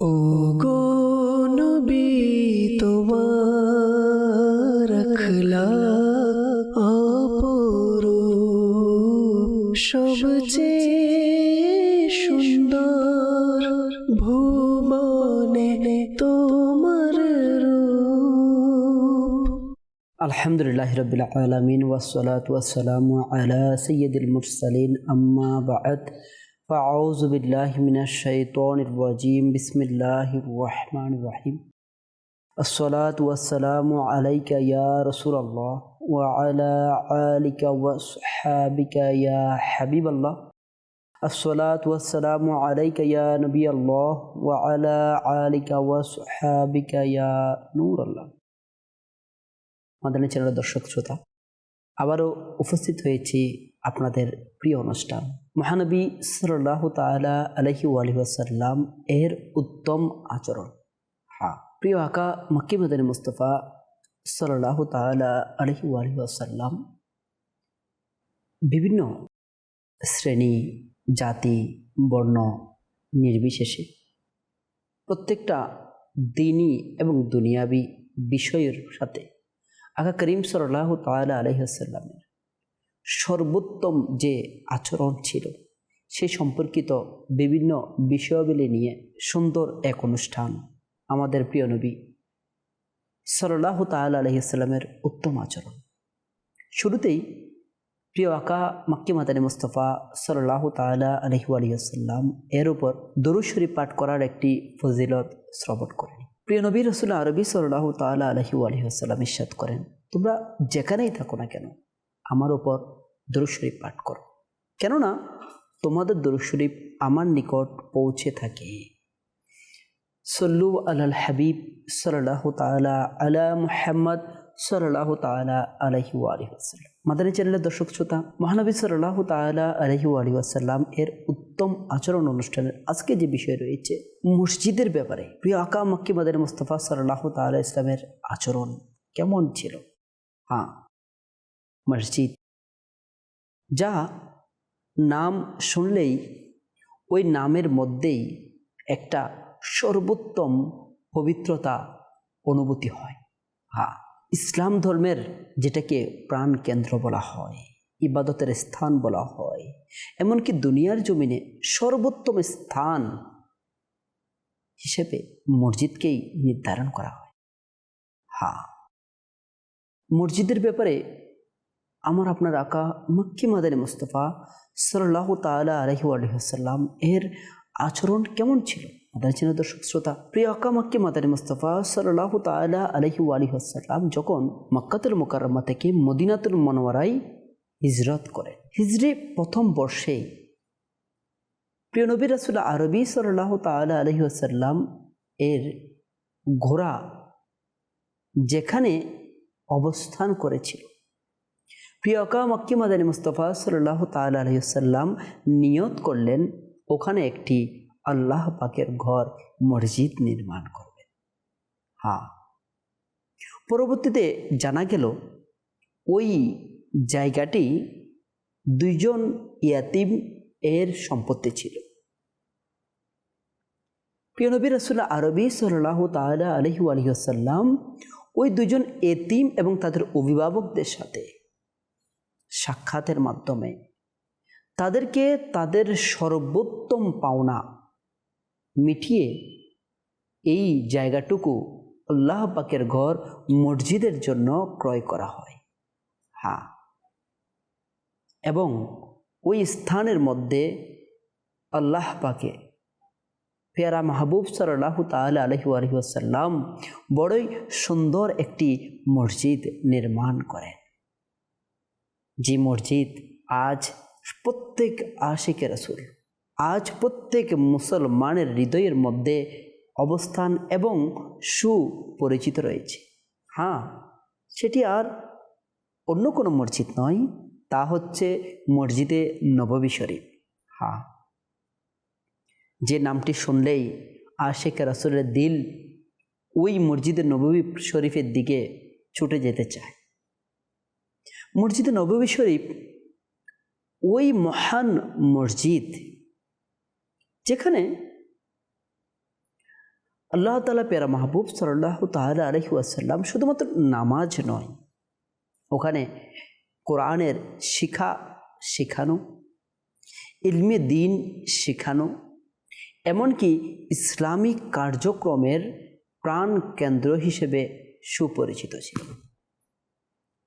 ও গো নবী, তোমার আখলা অপরূপ সবচেয়ে সুন্দর ভুবনে তোমার আলহামদুলিল্লাহ রবিল আলমিন ওয়াসলাত ওয়াসালাম আলা সৈয়দুল মুরসালিন, আম্মা বাদ। فأعوذ بالله من الشيطان الرجيم بسم الله الرحمن الرحيم الصلاة والسلام عليك يا رسول الله وعلى آلك وصحابك يا حبيب الله الصلاة والسلام عليك يا نبي الله وعلى آلك وصحابك يا نور الله মাদানী চ্যানেলের দর্শক শ্রোতা আবারও উপস্থিত হয়েছি আপনাদের প্রিয় অনুষ্ঠান। মহানবী সাল্লাহ তালা আলহি আলহিসাল্লাম এর উত্তম আচরণ। হ্যাঁ। প্রিয় আকা মক্কি মদানী মুস্তফা সাল্লাহ তালা আলহি আলহিসাল্লাম বিভিন্ন শ্রেণি জাতি বর্ণ নির্বিশেষে প্রত্যেকটা দিনই এবং দুনিয়াবি বিষয়ের সাথে আকা করিম সাল্লাহ তালা আলহিহাসাল্লামের সর্বোত্তম যে আচরণ ছিল, সে সম্পর্কিত বিভিন্ন বিষয়াবলী নিয়ে সুন্দর এক অনুষ্ঠান আমাদের প্রিয় নবী সাল্লাহ তাল আলহিসাল্লামের উত্তম আচরণ। শুরুতেই প্রিয় আকা মাক্কি মাদানী মুস্তফা সাল্লাহ তালা আলহু আলিয়াল্লাম এর উপর দরুশরী পাঠ করার একটি ফজিলত শ্রবণ করেন। প্রিয় নবী রসুল আরবি সাল্লাহ তালা আলহু আলহিহাস্লাম ইস্বাদ করেন, তোমরা যেখানেই থাকো না কেন, আমার ওপর দরুশরীফ পাঠ করো। কেননা তোমাদের দরুশরীফ আমার নিকট পৌঁছে থাকে। সল্লু আল হাবিব সাল্লাহ তালা আলা মুহাম্মদ সাল্লাহ তালা আলহি আলহিহাস্লাম মাদানী চ্যানেলের দর্শক শ্রোতা, মহানবী সাল্লাহ তালা আলহি আলহিহাস্লাম এর উত্তম আচরণ অনুষ্ঠানের আজকে যে বিষয় রয়েছে, মসজিদের ব্যাপারে প্রিয় আকা মক্কি মাদানী মুস্তফা সাল্লাহ তালা ইসলামের আচরণ কেমন ছিল? হ্যাঁ মসজিদ যা নাম শুনলেই ওই নামের মধ্যেই একটা সর্বোত্তম পবিত্রতা অনুভূতি হয়। হ্যাঁ ইসলাম ধর্মের যেটাকে প্রাণ কেন্দ্র বলা হয়, ইবাদতের স্থান বলা হয়, এমনকি দুনিয়ার জমিনে সর্বোত্তম স্থান হিসেবে মসজিদকেই নির্ধারণ করা হয়। হ্যাঁ মসজিদের ব্যাপারে আমার আপনার আকা মক্কি মাদানী মুস্তফা সাল্লাহ তালা আলহি আলহিহাসাল্লাম এর আচরণ কেমন ছিল ছিল দর্শক শ্রোতা প্রিয় আকা মক্কি মাদানী মুস্তফা সাল্লাহ তালা আলহি আলহিহাসাল্লাম যখন মক্কাতুল মোকারমা থেকে মদিনাতুল মনোয়ারাই হিজরত করে হিজরি প্রথম বর্ষেই প্রিয় নবী রাসুল্লাহ আরবি সাল্লাহ তালা আলহি আসাল্লাম এর ঘোড়া যেখানে অবস্থান করেছিল। প্রিয়কা মক্কি মাদানী মুস্তফা সাল্লাহ তাল আলহিসাল্লাম নিয়ত করলেন, ওখানে একটি আল্লাহ পাকের ঘর, মসজিদ নির্মাণ করবেন হ্যাঁ পরবর্তীতে জানা গেল, ওই জায়গাটি দুইজন ইয়াতিম এর সম্পত্তি ছিল। প্রিয় নবী রসুল্লাহ আরবি সাল্লাহ তালা আলহু আলহিহাসাল্লাম ওই দুজন এতিম এবং তাদের অভিভাবকদের সাথে সাক্ষাতের মাধ্যমে। তাদেরকে তাদের সর্বোত্তম পাওনা মিটিয়ে এই জায়গাটুকু আল্লাহ পাকের ঘর মসজিদের জন্য ক্রয় করা হয়। হ্যাঁ। এবং ওই স্থানের মধ্যে আল্লাহ পাকে পেয়ারা মাহবুব সাল্লাহ তাল আলহু আলহিহাসাল্লাম বড়ই সুন্দর একটি মসজিদ নির্মাণ করেন। যে মসজিদ আজ প্রত্যেক আশিকে রসুল আজ প্রত্যেক মুসলমানের হৃদয়ের মধ্যে অবস্থান এবং সুপরিচিত রয়েছে। হ্যাঁ সেটি আর অন্য কোনো মসজিদ নয়, তা হচ্ছে মসজিদে নববী শরীফ। হ্যাঁ যে নামটি শুনলেই আশেখ রাসুলের দিল ওই মসজিদে নববী শরীফের দিকে ছুটে যেতে চায়। মসজিদে নবী শরীফ, ওই মহান মসজিদ যেখানে আল্লাহ তালা পেয়ারা মাহবুব সাল্লাহ তাহলে আলহি আসাল্লাম শুধুমাত্র নামাজ নয়, ওখানে কোরআনের শিখা শেখানো, ইলমে দিন শেখানো, এমনকি ইসলামিক কার্যক্রমের প্রাণ কেন্দ্র হিসেবে সুপরিচিত ছিল।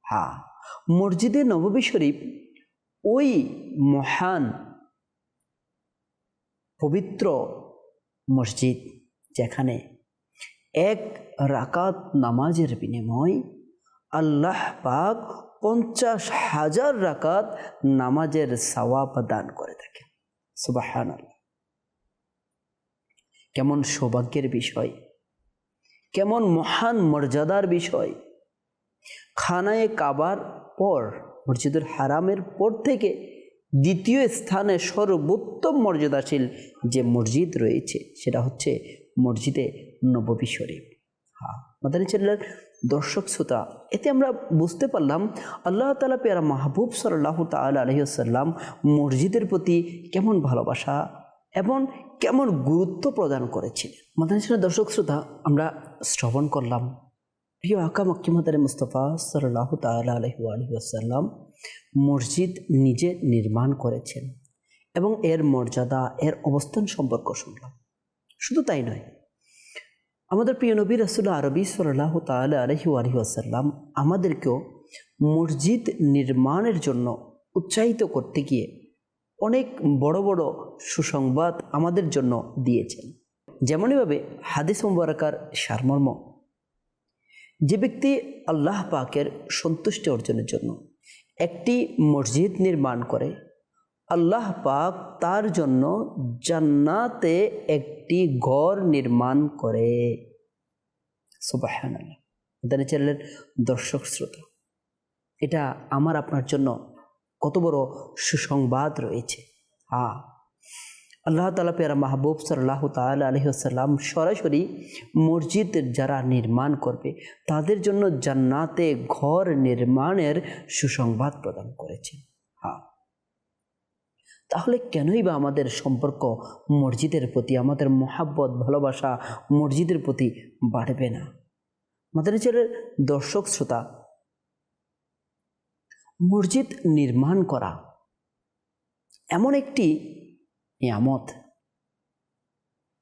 হ্যাঁ। মসজিদে নববী শরীফ ওই মহান, পবিত্র মসজিদ যেখানে এক রাকাত নামাজের বিনিময় আল্লাহ পাক পঞ্চাশ হাজার রাকাত নামাজের সওয়াব দান করে থাকে সুবাহান কেমন সৌভাগ্যের বিষয়, কেমন মহান মর্যাদার বিষয় খানায় কাবার পর, মসজিদুল হারামের পর থেকে দ্বিতীয় স্থানে সর্বোত্তম মর্যাদাশীল যে মসজিদ রয়েছে, সেটা হচ্ছে মসজিদে নববী শরীফ। হ্যাঁ মাদানী চ্যানেলের দর্শক শ্রোতা, এতে আমরা বুঝতে পারলাম আল্লাহ তালা পেয়ারা মাহবুব সাল্লাহ তাল আলহিসাল্লাম মসজিদের প্রতি কেমন ভালোবাসা এবং কেমন গুরুত্ব প্রদান করেছিলেন। মাদানী চ্যানেলের দর্শক শ্রোতা, আমরা শ্রবণ করলাম। প্রিয় আকা মক্কিমাদারে মুস্তফা সাল্লাহ তালা আলহু আলহিসাল্লাম মসজিদ নিজে নির্মাণ করেছেন এবং এর মর্যাদা, এর অবস্থান সম্পর্ক শুনলাম। শুধু তাই নয়, আমাদের প্রিয় নবী রসুল্লাহ আরবি সাল্লাহ তাল আলহি আলহি আসাল্লাম আমাদেরকেও মসজিদ নির্মাণের জন্য উৎসাহিত করতে গিয়ে অনেক বড় বড় সুসংবাদ আমাদের জন্য দিয়েছেন। যেমনইভাবে হাদিস মুবারকার সারমর্ম যে ব্যক্তি আল্লাহ পাকের সন্তুষ্টি অর্জনের জন্য একটি মসজিদ নির্মাণ করে, আল্লাহ পাক তার জন্য জান্নাতে একটি ঘর নির্মাণ করে। সুবাহান আল্লাহ চ্যানেলের দর্শক শ্রোতা, এটা আমার আপনার জন্য কত বড় সুসংবাদ রয়েছে। হ্যাঁ আল্লাহ তালা পেয়ারা মাহবুব সাল্লাহ তাল আলহিসাল্লাম সরাসরি মসজিদ যারা নির্মাণ করবে, তাদের জন্য জান্নাতে ঘর নির্মাণের সুসংবাদ প্রদান করেছে। হ্যাঁ। তাহলে কেনই বা আমাদের সম্পর্ক মসজিদের প্রতি, আমাদের মহাব্বত, ভালোবাসা মসজিদের প্রতি বাড়বে না? আমাদের ছেলের দর্শক শ্রোতা, মসজিদ নির্মাণ করা এমন একটি নিয়ামত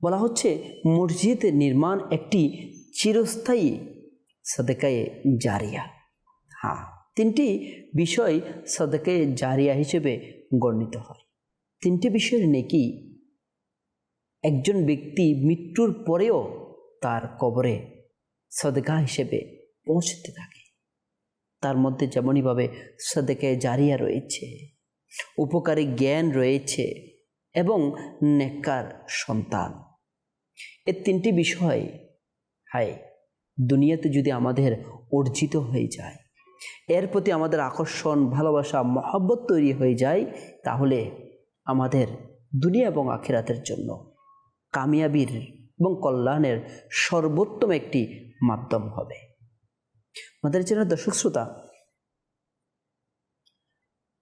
বলা হচ্ছে মসজিদ নির্মাণ একটি চিরস্থায়ী সদেকায়ে জারিয়া। হ্যাঁ তিনটি বিষয় সদেকায়ে জারিয়া হিসেবে গণ্যিত হয়। তিনটি বিষয়ের নেকি, একজন ব্যক্তি মৃত্যুর পরেও তার কবরে সদেকা হিসেবে পৌঁছতে থাকে। তার মধ্যে যেমনইভাবে সদেকায় জারিয়া রয়েছে, উপকারী জ্ঞান রয়েছে এবং নেককার সন্তান। এ তিনটি বিষয় হায়, দুনিয়াতে যদি আমাদের অর্জিত হয়ে যায়, এর প্রতি আমাদের আকর্ষণ, ভালোবাসা, মহব্বত তৈরি হয়ে যায়, তাহলে আমাদের দুনিয়া এবং আখিরাতের জন্য কামিয়াবির এবং কল্যাণের সর্বোত্তম একটি মাধ্যম হবে। আমাদের জন্য দর্শক শ্রোতা,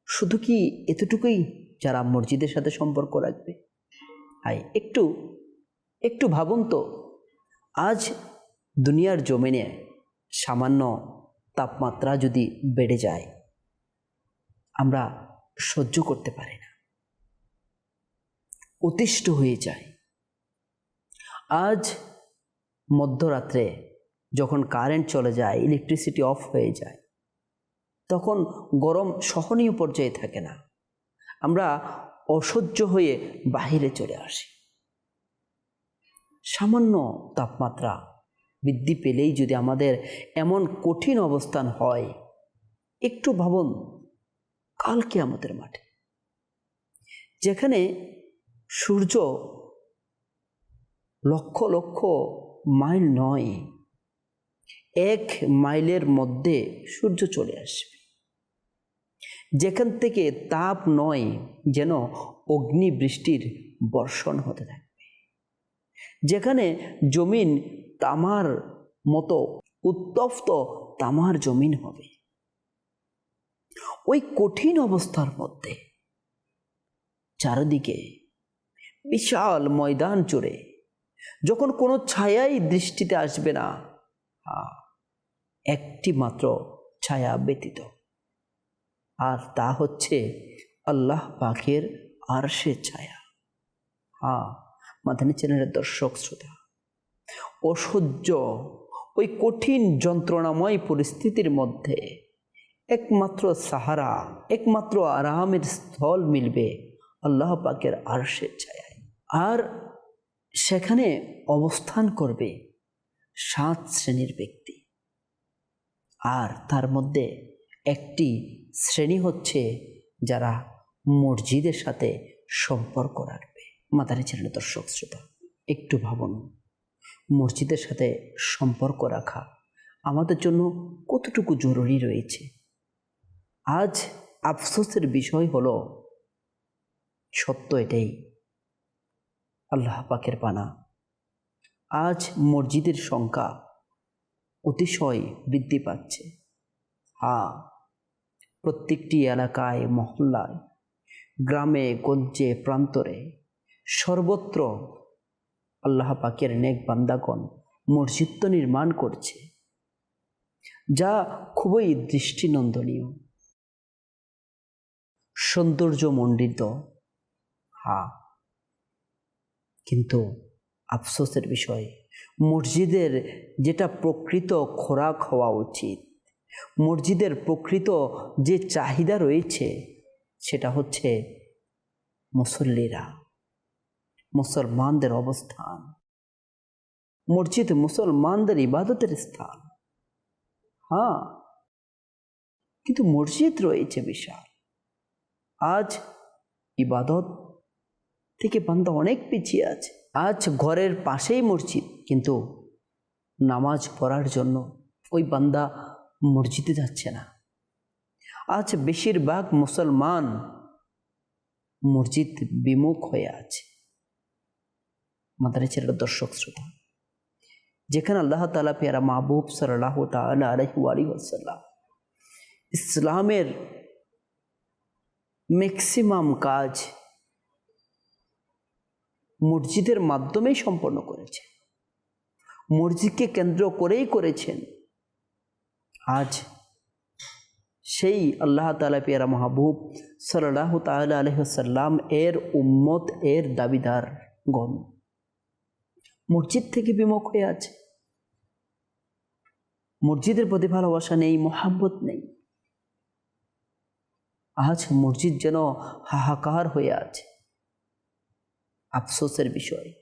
শুধু কি এতটুকুই যারা মসজিদের সাথে সম্পর্ক রাখবে। হাই একটু একটু ভাবুন তো। আজ দুনিয়ার জমিনে সামান্য তাপমাত্রা যদি বেড়ে যায়, আমরা সহ্য করতে পারি না। অতিষ্ঠ হয়ে যায় আজ মধ্যরাত্রে যখন কারেন্ট চলে যায় ইলেকট্রিসিটি অফ হয়ে যায়, তখন গরম সহনীয় পর্যায়ে থাকে না। আমরা অসহ্য হয়ে বাহিরে চলে আসি। সামান্য তাপমাত্রা বৃদ্ধি পেলেই যদি আমাদের এমন কঠিন অবস্থান হয়, একটু ভাবুন কালকে আমাদের মাঠে, যেখানে সূর্য লক্ষ লক্ষ মাইল নয়, এক মাইলের মধ্যে সূর্য চলে আসবে। যেখান থেকে তাপ নয়, যেন অগ্নি বৃষ্টির বর্ষণ হতে থাকবে। যেখানে জমিন তামার মতো উত্তপ্ত তামার জমিন হবে। ওই কঠিন অবস্থার মধ্যে চারিদিকে বিশাল ময়দান জুড়ে যখন কোনো ছায়াই দৃষ্টিতে আসবে না একটি মাত্র ছায়া ব্যতীত। আর তা হচ্ছে আল্লাহ পাকের আরশে ছায়া। হা মাদানী চ্যানেলের দর্শক, শ্রোতা, অসহ্য, ওই কঠিন যন্ত্রণাময় পরিস্থিতির মধ্যে একমাত্র সাহারা, একমাত্র আরামের স্থল মিলবে আল্লাহ পাকের আরশের ছায়ায়। আর সেখানে অবস্থান করবে সাত শ্রেণির ব্যক্তি। আর তার মধ্যে একটি শ্রেণি হচ্ছে যারা মসজিদের সাথে সম্পর্ক রাখবে। মাতারি চ্যানেলের দর্শক, শ্রোতা, একটু ভাবুন, মসজিদের সাথে সম্পর্ক রাখা আমাদের জন্য কতটুকু জরুরি রয়েছে? আজ আফসোসের বিষয় হলো, সত্য এটাই, আল্লাহ পাকের পানা আজ মসজিদের সংখ্যা অতিশয় বৃদ্ধি পাচ্ছে। হ্যাঁ প্রত্যেকটি এলাকায়, মহল্লায়, গ্রামে, গঞ্জে, প্রান্তরে সর্বত্র আল্লাহ পাকের নেক বান্দাগণ মসজিদ তো নির্মাণ করছে, যা খুবই দৃষ্টিনন্দনীয়। সৌন্দর্যমণ্ডিত, হা। কিন্তু আফসোসের বিষয়, মসজিদের যেটা প্রকৃত খোরাক হওয়া উচিত মসজিদের প্রকৃত যে চাহিদা রয়েছে, সেটা হচ্ছে মুসল্লিরা, মুসলমানদের অবস্থান। মসজিদ মুসলমানদের ইবাদতের স্থান। হ্যাঁ কিন্তু মসজিদ রয়েছে বিশাল। আজ ইবাদত থেকে বান্দা অনেক পিছিয়ে আছে। আজ ঘরের পাশেই মসজিদ, কিন্তু নামাজ পড়ার জন্য ওই বান্দা মসজিদে যাচ্ছে না। আজ বেশিরভাগ মুসলমান মসজিদ বিমুখ হয়ে আছে। মাদারে ছেলের দর্শক শ্রোতা, যেখানে আল্লাহ তালা পেয়ারা মাহবুব সাল্লাহ তালা ইসলামের ম্যাক্সিমাম কাজ মসজিদের মাধ্যমেই সম্পন্ন করেছে মসজিদকে কেন্দ্র করেই করেছেন। আজ সেই আল্লাহ তালা পেয়ারা মাহবুব সাল্লাহ তাল আলহ্লাম এর উম্মত, এর দাবিদার গণ মসজিদ থেকে বিমুখ হয়ে আছে। মসজিদের প্রতি ভালোবাসা নেই, মোহাব্বত নেই। আজ মসজিদ যেন হাহাকার হয়ে আছে। আফসোসের বিষয়,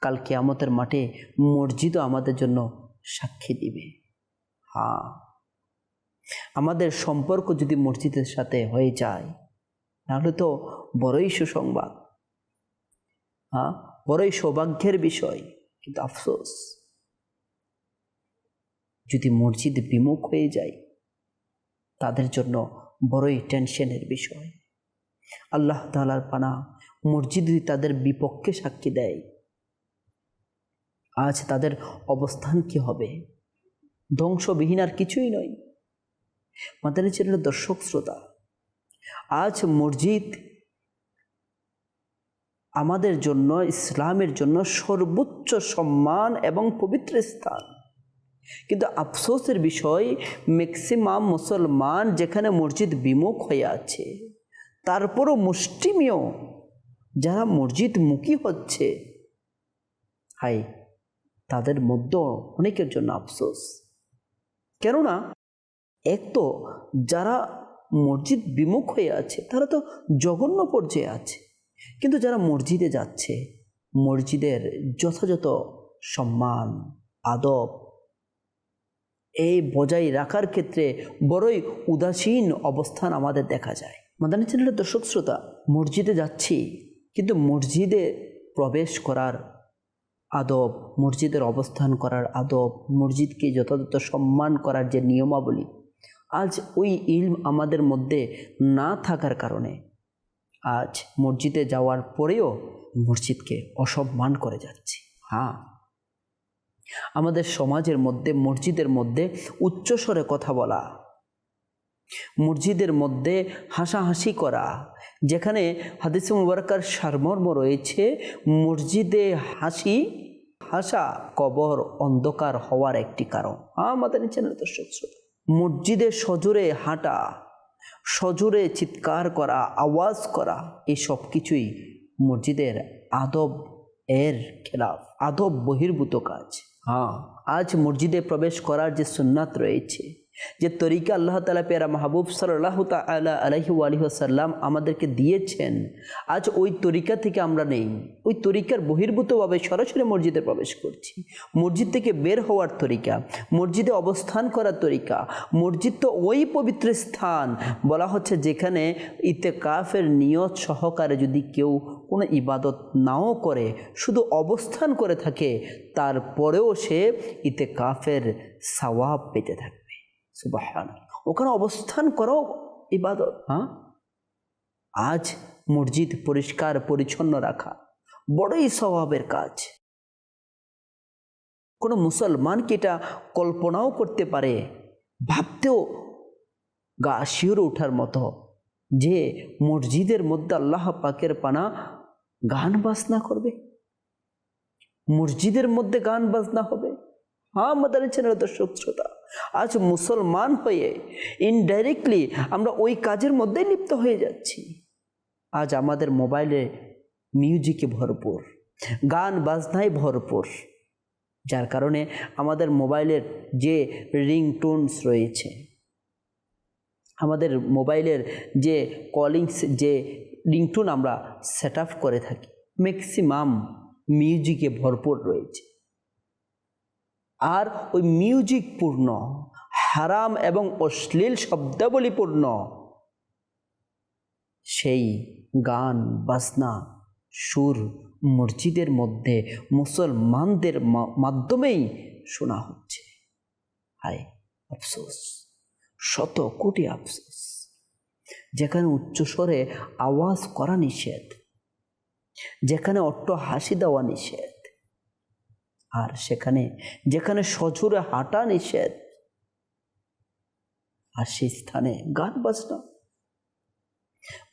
কাল কেয়ামতের মাঠে মসজিদও আমাদের জন্য সাক্ষী দিবে। হ্যাঁ। আমাদের সম্পর্ক যদি মসজিদের সাথে হয়ে যায়, তাহলে তো বড়ই সুসংবাদ। হ্যাঁ বড়ই সৌভাগ্যের বিষয়, কিন্তু আফসোস। যদি মসজিদ বিমুখ হয়ে যায়, তাদের জন্য বড়ই টেনশনের বিষয়। আল্লাহ তালার পানা মসজিদ যদি তাদের বিপক্ষে সাক্ষী দেয়, আজ তাদের অবস্থান কি হবে? ধ্বংসবিহীন আর কিছুই নয়। মাদানী চ্যানেল দর্শক শ্রোতা, আজ মসজিদ আমাদের জন্য, ইসলামের জন্য সর্বোচ্চ সম্মান এবং পবিত্র স্থান। কিন্তু আফসোসের বিষয় ম্যাক্সিমাম মুসলমান যেখানে মসজিদ বিমুখ হয়ে আছে, তারপরও মুষ্টিমীয় যারা মসজিদ মুখী হচ্ছে হাই তাদের মধ্যে অনেকের জন্য আফসোস। কেননা এক তো যারা মসজিদ বিমুখ হয়ে আছে, তারা তো জঘন্য পর্যায়ে আছে। কিন্তু যারা মসজিদে যাচ্ছে, মসজিদের যথাযথ সম্মান, আদব, এই বজায় রাখার ক্ষেত্রে বড়ই উদাসীন অবস্থান আমাদের দেখা যায়। মাদানী চ্যানেলের দর্শক শ্রোতা, মসজিদে যাচ্ছি, কিন্তু মসজিদে প্রবেশ করার আদব, মসজিদের অবস্থান করার আদব, মসজিদকে যথাযথ সম্মান করার যে নিয়মাবলী আজ ওই ইলম আমাদের মধ্যে না থাকার কারণে আজ মসজিদে যাওয়ার পরেও মসজিদকে অসম্মান করে যাচ্ছে। হ্যাঁ। আমাদের সমাজের মধ্যে, মসজিদের মধ্যে উচ্চস্বরে কথা বলা, মসজিদের মধ্যে হাসাহাসি করা, যেখানে হাদিস মুবারকার সারমর্ম রয়েছে, মসজিদে হাসি, হাসা, কবর অন্ধকার হওয়ার একটি কারণ। হ্যাঁ আমাদের চ্যানেল দর্শক শ্রোতা। মসজিদে সজোরে হাঁটা সজোরে চিৎকার করা আওয়াজ করা এই সব কিছুই মসজিদের আদব এর খেলাফ আদব বহির্ভূত কাজ। হ্যাঁ। আজ মসজিদে প্রবেশ করার যে সুন্নাত রয়েছে যে তরিকা আল্লাহ তালা পেয়ারা মাহবুব সাল্লাহ তালা আলহি আলহিহাসাল্লাম আমাদেরকে দিয়েছেন, আজ ওই তরিকা থেকে আমরা নেই। ওই তরিকার বহির্ভূতভাবে সরাসরি মসজিদে প্রবেশ করছি। মসজিদ থেকে বের হওয়ার তরিকা, মসজিদে অবস্থান করার তরিকা, মসজিদ তো ওই পবিত্র স্থান বলা হচ্ছে যেখানে ইতেকাফের নিয়ত সহকারে যদি কেউ কোনো ইবাদত নাও করে, শুধু অবস্থান করে থাকে, তারপরেও সে ইতেকাফের সওয়াব পেতে থাকবে সুবাহান ওখানে অবস্থান করো ইবাদত। হ্যাঁ? আজ মসজিদ পরিষ্কার পরিচ্ছন্ন রাখা বড়ই স্বভাবের কাজ। কোনো মুসলমান কি এটা কল্পনাও করতে পারে? ভাবতেও গা শিওরে ওঠার মতো যে মসজিদের মধ্যে আল্লাহ পাকের পানা গান বাজনা করবে? মসজিদের মধ্যে গান বাজনা হবে? হ্যাঁ আমাদের চ্যানেল দর্শক শ্রোতা, আজ মুসলমান হয়ে ইনডাইরেক্টলি আমরা ওই কাজের মধ্যেই লিপ্ত হয়ে যাচ্ছি। আজ আমাদের মোবাইলে মিউজিকে ভরপুর, গান বাজনায় ভরপুর, যার কারণে আমাদের মোবাইলের যে রিংটোনস রয়েছে, আমাদের মোবাইলের যে কলিংস যে রিংটোন আমরা সেট আপ করে থাকি ম্যাক্সিমাম মিউজিকে ভরপুর রয়েছে। আর ওই মিউজিকপূর্ণ হারাম এবং অশ্লীল শব্দাবলীপূর্ণ। সেই গান, বাজনা, সুর মসজিদের মধ্যে মুসলমানদের মাধ্যমেই শোনা হচ্ছে। হায় আফসোস, শত কোটি আফসোস। যেখানে উচ্চস্বরে আওয়াজ করা নিষেধ, যেখানে অট্ট হাসি দেওয়া নিষেধ আর সেখানে, যেখানে সজোরে হাঁটা নিষেধ, আর সেই স্থানে গান বাজনা।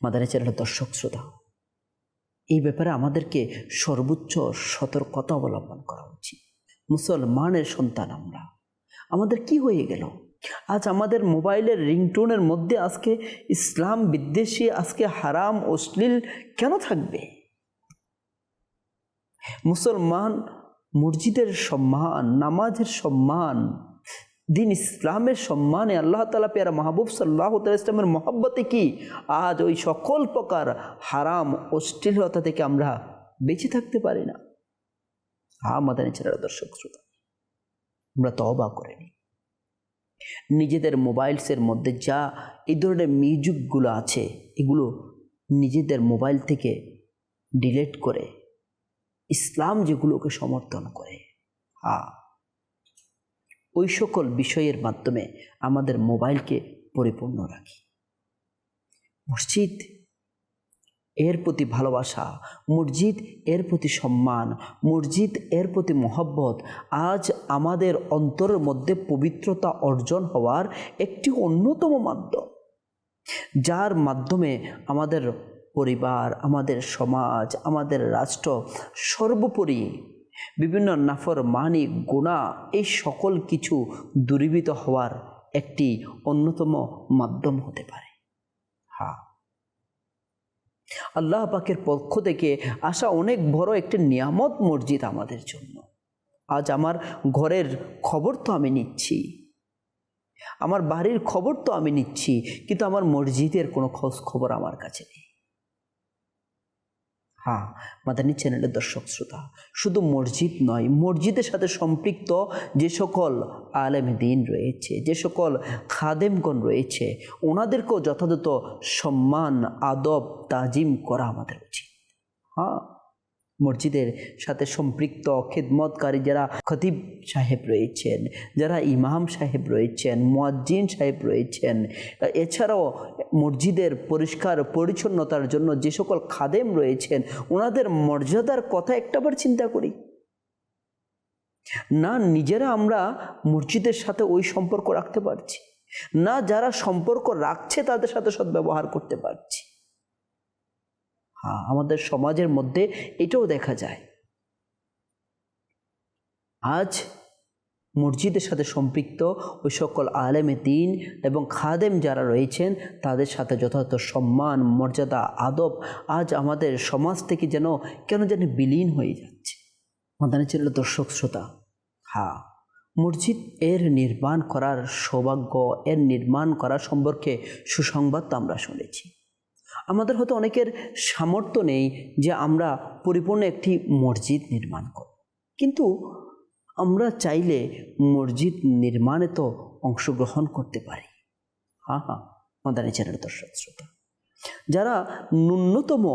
মাদারে চ্যানেলের দর্শক শ্রোতা, এই ব্যাপারে আমাদেরকে সর্বোচ্চ সতর্কতা অবলম্বন করা উচিত। মুসলমানের সন্তান আমরা। আমাদের কি হয়ে গেল? আজ আমাদের মোবাইলের রিংটোনের মধ্যে আজকে ইসলাম বিদ্বেষী, আজকে হারাম, অশ্লীল কেন থাকবে? মুসলমান মসজিদের সম্মান, নামাজের সম্মান, দিন ইসলামের সম্মানে আল্লাহ তালা পেয়ারা মাহবুব সাল্লাহ ইসলামের মহব্বতে কি? আজ ওই সকল প্রকার হারাম, অশ্লীলতা থেকে আমরা বেঁচে থাকতে পারি না। হা, মাদানী ছেলেরা দর্শক শ্রোতা, আমরা তবা করে নিই। নিজেদের মোবাইলসের মধ্যে যা এই ধরনের মিউজিকগুলো আছে, এগুলো নিজেদের মোবাইল থেকে ডিলেট করে ইসলাম যেগুলোকে সমর্থন করে। হ্যাঁ ওই সকল বিষয়ের মাধ্যমে আমাদের মোবাইলকে পরিপূর্ণ রাখি। মসজিদ, এর প্রতি ভালোবাসা, মসজিদ, এর প্রতি সম্মান, মসজিদ, এর প্রতি মহব্বত, আজ আমাদের অন্তরের মধ্যে পবিত্রতা অর্জন হওয়ার একটি অন্যতম মাধ্যম। যার মাধ্যমে আমাদের পরিবার, আমাদের সমাজ, আমাদের রাষ্ট্র, সর্বোপরি বিভিন্ন নাফর, মানি, গুণা, এই সকল কিছু দূরীভূত হওয়ার একটি অন্যতম মাধ্যম হতে পারে। হ্যাঁ। আল্লাহ পাকের পক্ষ থেকে আসা অনেক বড় একটি নিয়ামত মসজিদ আমাদের জন্য। আজ আমার ঘরের খবর তো আমি নিচ্ছি। আমার বাড়ির খবর তো আমি নিচ্ছি, কিন্তু আমার মসজিদের কোনো খোঁজ খবর আমার কাছে নেই। হ্যাঁ মাদানী চ্যানেলের দর্শক শ্রোতা, শুধু মসজিদ নয়, মসজিদের সাথে সম্পৃক্ত যে সকল আলেম দিন রয়েছে, যে সকল খাদেমগণ রয়েছে, ওনাদেরকেও যথাযথ সম্মান, আদব, তাজিম করা আমাদের উচিত। হ্যাঁ মসজিদের সাথে সম্পৃক্ত খেদমতকারী যারা খতিব সাহেব রয়েছেন, যারা ইমাম সাহেব রয়েছেন, মোয়াজ্জিন সাহেব রয়েছেন এছাড়াও মসজিদের পরিষ্কার পরিচ্ছন্নতার জন্য যে সকল খাদেম রয়েছেন, ওনাদের মর্যাদার কথা একটাবার চিন্তা করি। না নিজেরা আমরা মসজিদের সাথে ওই সম্পর্ক রাখতে পারছি, না যারা সম্পর্ক রাখছে তাদের সাথে সদ্ব্যবহার করতে পারছি। আমাদের সমাজের মধ্যে এটাও দেখা যায়। আজ মসজিদের সাথে সম্পৃক্ত ওই সকল আলেমে দিন এবং খাদেম যারা রয়েছেন, তাদের সাথে যথাযথ সম্মান, মর্যাদা, আদব আজ আমাদের সমাজ থেকে যেন কেন যেন বিলীন হয়ে যাচ্ছে। মাদানী ছিল দর্শক শ্রোতা হ্যাঁ মসজিদ এর নির্মাণ করার সৌভাগ্য, এর নির্মাণ করা সম্পর্কে সুসংবাদ তো আমরা শুনেছি। আমাদের হয়তো অনেকের সামর্থ্য নেই যে আমরা পরিপূর্ণ একটি মসজিদ নির্মাণ করব। কিন্তু আমরা চাইলে মসজিদ নির্মাণে তো অংশগ্রহণ করতে পারি। হ্যাঁ হ্যাঁ মাদানী চ্যানেল দর্শক শ্রোতা। যারা ন্যূনতম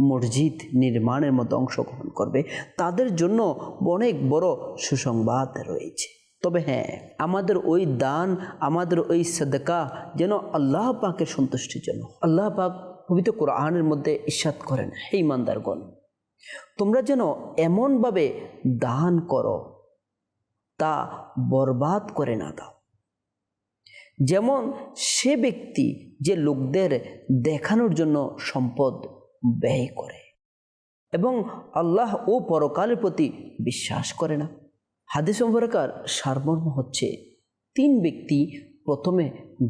মসজিদ নির্মাণের মতো অংশগ্রহণ করবে, তাদের জন্য অনেক বড় সুসংবাদ রয়েছে। তবে হ্যাঁ আমাদের ওই দান, আমাদের ওই সদকা যেন আল্লাহ পাকের সন্তুষ্টির জন্য, আল্লাহ পাক পবিত্র কোরআনের মধ্যে ইস্বাদ করেন, হে ইমানদারগণ তোমরা যেন এমনভাবে দান করো, তা বরবাদ করে না দাও। যেমন সে ব্যক্তি যে লোকদের দেখানোর জন্য সম্পদ ব্যয় করে, এবং আল্লাহ ও পরকালের প্রতি বিশ্বাস করে না। হাদিস সম্পর্কার সারমর্ম হচ্ছে, তিন ব্যক্তি প্রথমে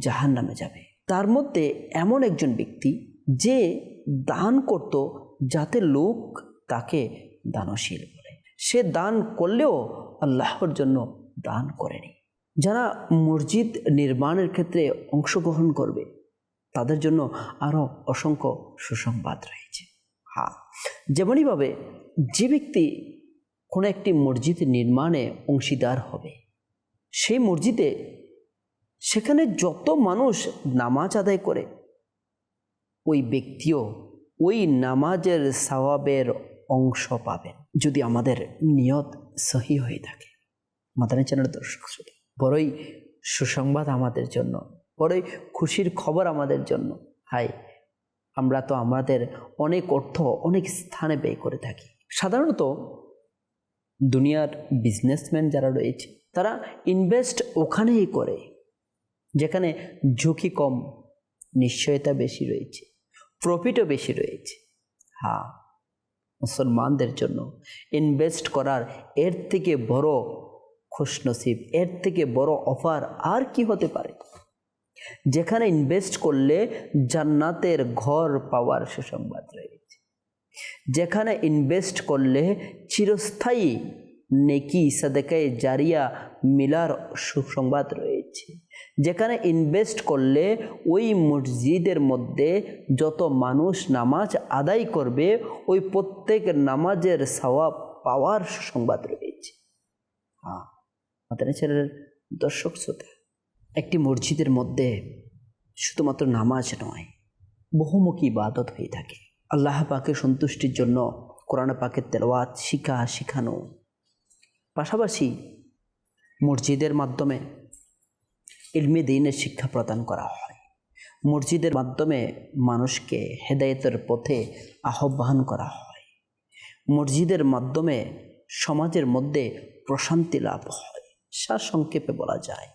জাহান নামে যাবে, তার মধ্যে এমন একজন ব্যক্তি যে দান করত যাতে লোক তাকে দানশীল বলে সে দান করলেও আল্লাহর জন্য দান করেনি। যারা মসজিদ নির্মাণের ক্ষেত্রে অংশগ্রহণ করবে, তাদের জন্য আরও অসংখ্য সুসংবাদ রয়েছে। হ্যাঁ যেমনইভাবে যে ব্যক্তি কোনো একটি মসজিদ নির্মাণে অংশীদার হবে, সেই মসজিদে সেখানে যত মানুষ নামাজ আদায় করে ওই ব্যক্তিও ওই নামাজের সওয়াবের অংশ পাবেন যদি আমাদের নিয়ত সহি হয়ে থাকে। মাদানী চ্যানেল দর্শক শ্রোতা, বড়ই সুসংবাদ আমাদের জন্য, বড়ই খুশির খবর আমাদের জন্য। হাই, আমরা তো আমাদের অনেক অর্থ, অনেক স্থানে ব্যয় করে থাকি। সাধারণত দুনিয়ার বিজনেসম্যান যারা রয়েছে, তারা ইনভেস্ট ওখানেই করে, যেখানে ঝুঁকি কম, নিশ্চয়তা বেশি রয়েছে। প্রফিটও বেশি রয়েছে। হ্যাঁ মুসলমানদের জন্য ইনভেস্ট করার এর থেকে বড় খুশনসিব, এর থেকে বড় অফার আর কি হতে পারে? যেখানে ইনভেস্ট করলে জান্নাতের ঘর পাওয়ার সুসংবাদ রয়েছে। যেখানে ইনভেস্ট করলে চিরস্থায়ী নেকি, সাদেকায় জারিয়া মিলার সুসংবাদ রয়েছে, যেখানে ইনভেস্ট করলে ওই মসজিদের মধ্যে যত মানুষ নামাজ আদায় করবে, ওই প্রত্যেক নামাজের সওয়াব পাওয়ার সুসংবাদ রয়েছে। হ্যাঁ দর্শক শ্রোতা, একটি মসজিদের মধ্যে শুধুমাত্র নামাজ নয়, বহুমুখী ইবাদত হয়ে থাকে। আল্লাহ পাকে সন্তুষ্টির জন্য কোরআন পাকের তেলাওয়াত শিখা, শিখানো। পাশাপাশি মসজিদের মাধ্যমে ইলমি দিনের শিক্ষা প্রদান করা হয়। মসজিদের মাধ্যমে মানুষকে হেদায়েতের পথে আহ্বান করা হয়। মসজিদের মাধ্যমে সমাজের মধ্যে প্রশান্তি লাভ হয়। সার সংক্ষেপে বলা যায়,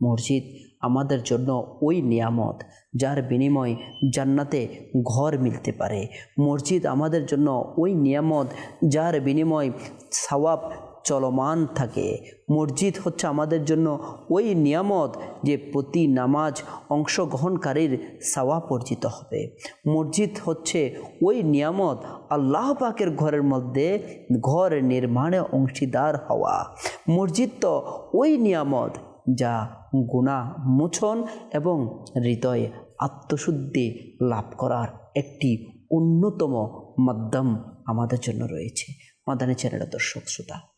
মসজিদ আমাদের জন্য ওই নিয়ামত যার বিনিময় জান্নাতে ঘর মিলতে পারে। মসজিদ আমাদের জন্য ওই নিয়ামত যার বিনিময় সওয়াব চলমান থাকে। মসজিদ হচ্ছে আমাদের জন্য ওই নিয়ামত যে প্রতি নামাজ অংশগ্রহণকারীর সাওয়া পরিচিত হবে। মসজিদ হচ্ছে ওই নিয়ামত আল্লাহ পাকের ঘরের মধ্যে ঘর নির্মাণে অংশীদার হওয়া। মসজিদ তো ওই নিয়ামত যা গুণা মোচন এবং হৃদয়ে আত্মশুদ্ধি লাভ করার একটি অন্যতম মাধ্যম আমাদের জন্য রয়েছে। মাদানী চ্যানেল দর্শক, শ্রোতা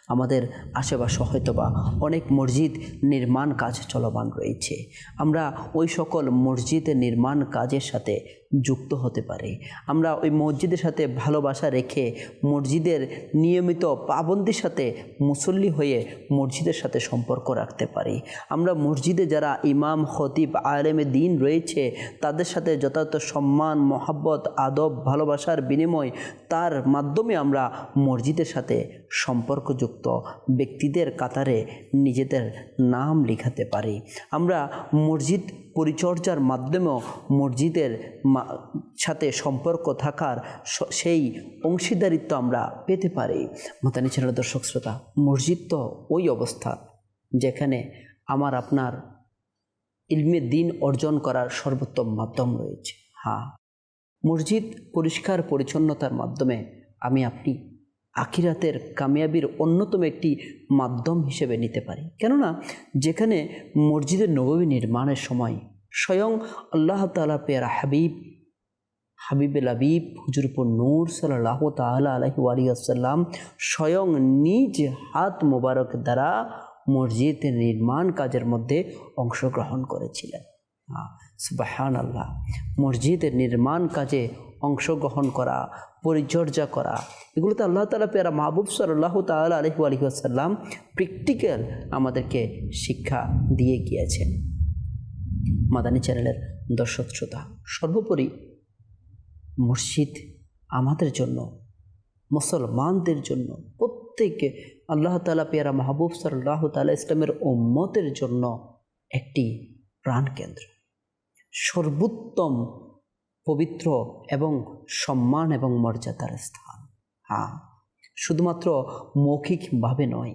আমাদের আশেপাশে হয়তো বা অনেক মসজিদ নির্মাণ কাজ চলমান রয়েছে। আমরা ওই সকল মসজিদ নির্মাণ কাজের সাথে যুক্ত হতে পারি। আমরা ওই মসজিদের সাথে ভালোবাসা রেখে মসজিদের নিয়মিত পাবন্দির সাথে মুসল্লি হয়ে মসজিদের সাথে সম্পর্ক রাখতে পারি। আমরা মসজিদে যারা ইমাম, খতিব, আলেমে, দিন রয়েছে, তাদের সাথে যথাযথ সম্মান, মহাব্বত, আদব, ভালোবাসার বিনিময়, তার মাধ্যমে আমরা মসজিদের সাথে সম্পর্কযুক্ত ব্যক্তিদের কাতারে নিজেদের নাম লিখাতে পারি। আমরা মসজিদ পরিচর্যার মাধ্যমেও মসজিদের সাথে সম্পর্ক থাকার সেই অংশীদারিত্ব আমরা পেতে পারি। মাতানি চ্যানেল দর্শক শ্রোতা, মসজিদ তো ওই অবস্থা যেখানে আমার আপনার ইলমে দিন অর্জন করার সর্বোত্তম মাধ্যম রয়েছে। হ্যাঁ মসজিদ পরিষ্কার পরিচ্ছন্নতার মাধ্যমে আমি আপনি আখিরাতের কামিয়াবির অন্যতম একটি মাধ্যম হিসেবে নিতে পারি। কেননা, যেখানে মসজিদের নবমী নির্মাণের সময় স্বয়ং আল্লাহ তালা পেয়ারা হাবিব হাবিবুল হাবিব হুজুরপুর নূর সাল্লাহ তালা আলহি আলিয়াল্লাম স্বয়ং নিজ হাত মোবারক দ্বারা মসজিদের নির্মাণ কাজের মধ্যে অংশগ্রহণ করেছিলেন। সুবাহান আল্লাহ মসজিদের নির্মাণ কাজে অংশগ্রহণ করা, পরিচর্যা করা। এগুলো তো আল্লাহ তালা পেয়ারা মাহবুব সাল্লাহ তাল আলহু আলহিহাসাল্লাম প্র্যাকটিক্যাল আমাদেরকে শিক্ষা দিয়ে গিয়েছেন। মাদানী চ্যানেলের দর্শক শ্রোতা, সর্বোপরি মসজিদ আমাদের জন্য, মুসলমানদের জন্য প্রত্যেকে আল্লাহ তালা পেয়ারা মাহবুব সাল্লাহ তালা ইসলামের উম্মতের জন্য একটি প্রাণকেন্দ্র। সর্বোত্তম পবিত্র এবং সম্মান এবং মর্যাদার স্থান। হ্যাঁ শুধুমাত্র মৌখিকভাবে নয়,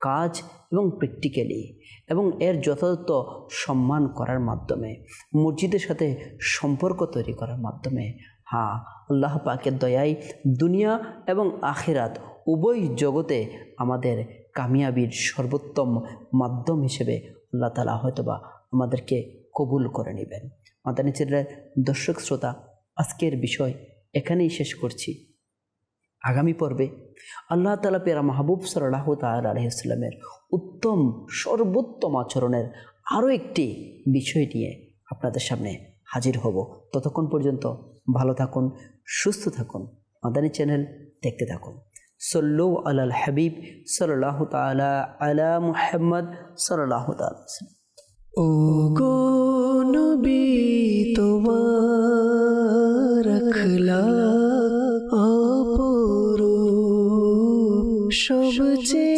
কাজ এবং প্র্যাকটিক্যালি এবং এর যথাযথ সম্মান করার মাধ্যমে, মসজিদের সাথে সম্পর্ক তৈরি করার মাধ্যমে হ্যাঁ আল্লাহ পাকের দয়ায় দুনিয়া এবং আখেরাত উভয় জগতে আমাদের কামিয়াবির সর্বোত্তম মাধ্যম হিসেবে আল্লাহ তালা হয়তোবা আমাদেরকে কবুল করে নেবেন। মাদানী চ্যানেলের দর্শক, শ্রোতা, আজকের বিষয় এখানেই শেষ করছি। আগামী পর্বে আল্লাহ তালা পেরা মাহবুব সাল্লাহ তাল আলহিসাল্লামের উত্তম, সর্বোত্তম আচরণের আরও একটি বিষয় নিয়ে আপনাদের সামনে হাজির হব। ততক্ষণ পর্যন্ত ভালো থাকুন, সুস্থ থাকুন, মাদানী চ্যানেল দেখতে থাকুন। সল্লু আলাল হাবিব সাল্লাহ তালা আলা মুহাম্মদ সাল্লাহ তাল ও গো তোমার আখলা অপরূপ সবচেয়ে